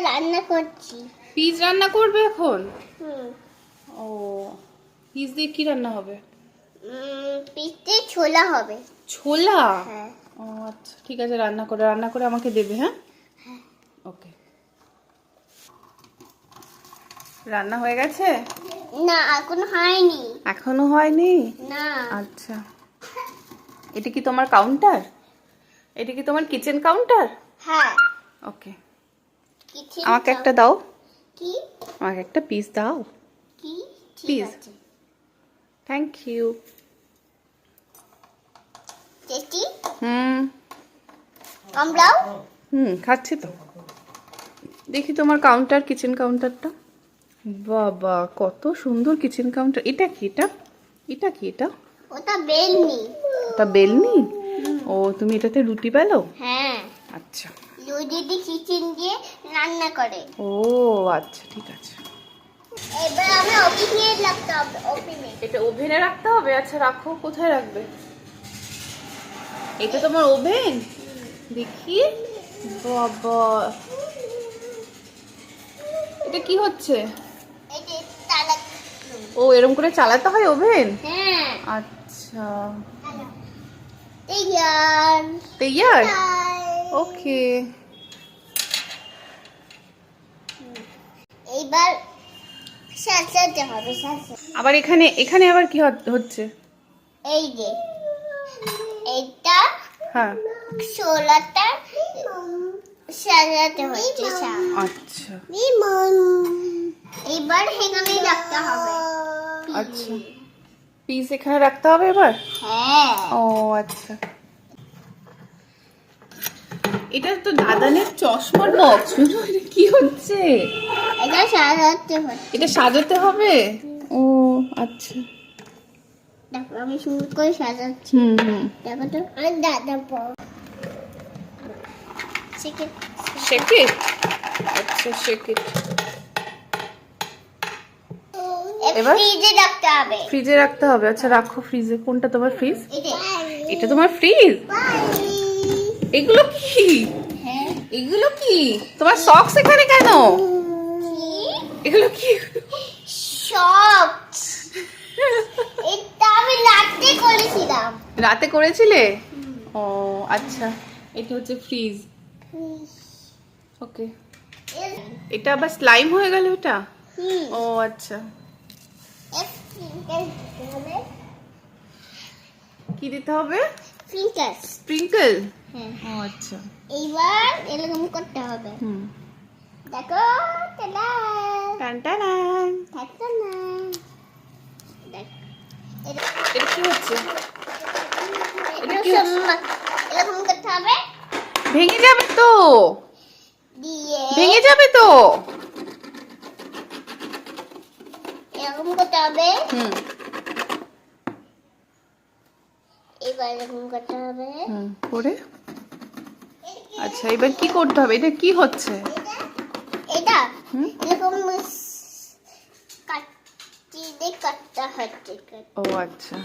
রান্না করছি। পিস রান্না করবে এখন? হুম। ও পিস দিয়ে কি রান্না হবে? পিঠে ছোলা হবে। ছোলা? হ্যাঁ। ও আচ্ছা ঠিক আছে রান্না করে রান্না করে আমাকে দেবে হ্যাঁ? ওকে। রান্না হয়ে গেছে? না এখন হয়নি। এখনও হয়নি? না। আচ্ছা। এটা কি তোমার কাউন্টার এটা কি তোমার কিচেন কাউন্টার হ্যাঁ। ওকে। আমাকে একটা দাও। কি? আমাকে একটা পিস দাও। কি. আছে। Thank you tasty hmm. আমরাও হুম খাচ্ছি তো। দেখি তোমার কাউন্টার কিচেন কাউন্টারটা বাবা কত সুন্দর কিচেন কাউন্টার এটা কি এটা? এটা কি এটা? ওটা বেলনি। ওটা বেলনি? ও তুমি এটাতে রুটি পেল হ্যাঁ। আচ্ছা। দিদি কিচেন দিয়ে রান্না করে। ও আচ্ছা ঠিক আছে। এবার আমি ওভেনে রাখতে হবে ওভেনে এটা ওভেনে রাখতে হবে? আচ্ছা রাখো কোথায় রাখবে? এটা তোমার ওভেন দেখি। বাবা। এটা কি হচ্ছে? ও এরকম করে চালাতে হয় ওভেন হ্যাঁ। আচ্ছা। তৈয়ার? তৈয়ার। ওকে। এইবার সাজাতে হবে আবার এখানে এখানে আবার কি হচ্ছে? এই যে এইটা হ্যাঁ। ছোলাটা সাজাতে হচ্ছে আচ্ছা। এবার এখানে রাখতে হবে। আচ্ছা। পিস এখানে রাখতে হবে এবার? হ্যাঁ। ও আচ্ছা। এটা তো দাদানের চশমার বক্স কি হচ্ছে? এটা সাজাতে হচ্ছে এটা সাজাতে হবে? ও আচ্ছা। দেখো আমি সুন্দর করে সাজাচ্ছি। হুম হুম। দেখো তো আমি দাদা পর চিকেন শেক আচ্ছা শেক ইট এবার? ফ্রিজে রাখতে হবে। ফ্রিজে রাখতে হবে। আচ্ছা রাখো ফ্রিজে। কোনটা তোমার ফ্রিজ? এটা। এটা তোমার ফ্রিজ? এগুলো কি? হ্যাঁ। এগুলো কি? তোমার সক্স এখানে কেন? এগুলো কি? সব এটা আমি রাতে করেছিলাম। রাতে করেছিলে? ও আচ্ছা। এটা হচ্ছে ফ্রিজ ওকে এটা আবার স্লাইম হয়ে গেল এটা? ও আচ্ছা। কি দিতে হবে? ফিঙ্গার্স স্প্রিঙ্কল হ্যাঁ। আচ্ছা। এইবার এরকম করতে হবে। হুম। দেখো টান টান থাকতো না। দেখ এটা এটা কি হচ্ছে? এটা কি এরকম করতে হবে। ভেঙে যাবে তো। দিয়ে ভেঙে যাবে তো। এরকম করতে হবে। হুম এবার এরকম করতে হবে হুম করে আচ্ছা এবার কি করতে হবে? এটা কি হচ্ছে? এটা এরকম কাটি দিয়ে কাটতে হচ্ছে। ও আচ্ছা।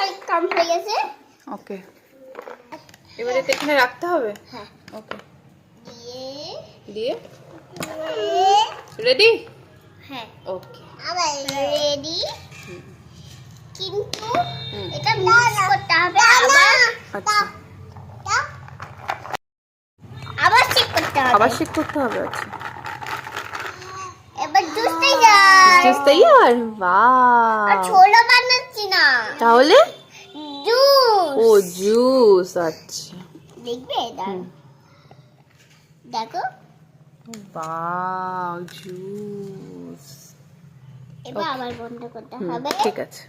আর কম হয়ে গেছে। ওকে। এবারে এটা এখানে রাখতে হবে? হ্যাঁ। ওকে। দিয়ে দিয়ে? রেডি হ্যাঁ। ওকে আবার রেডি কিন্তু হুম। এটা মিক্স করতে হবে আবার আচ্ছা। আবার চেক করতে হবে। আবার শেক করতে হবে আচ্ছা। এবার জুস তৈয়ার আর। বাহ ছোলা বানাচ্ছি না। তাহলে? জুস ও জুস আচ্ছা। দেখবে? দেখো। বাহ জুস এবার আবার বন্ধ করতে হবে। ঠিক আছে।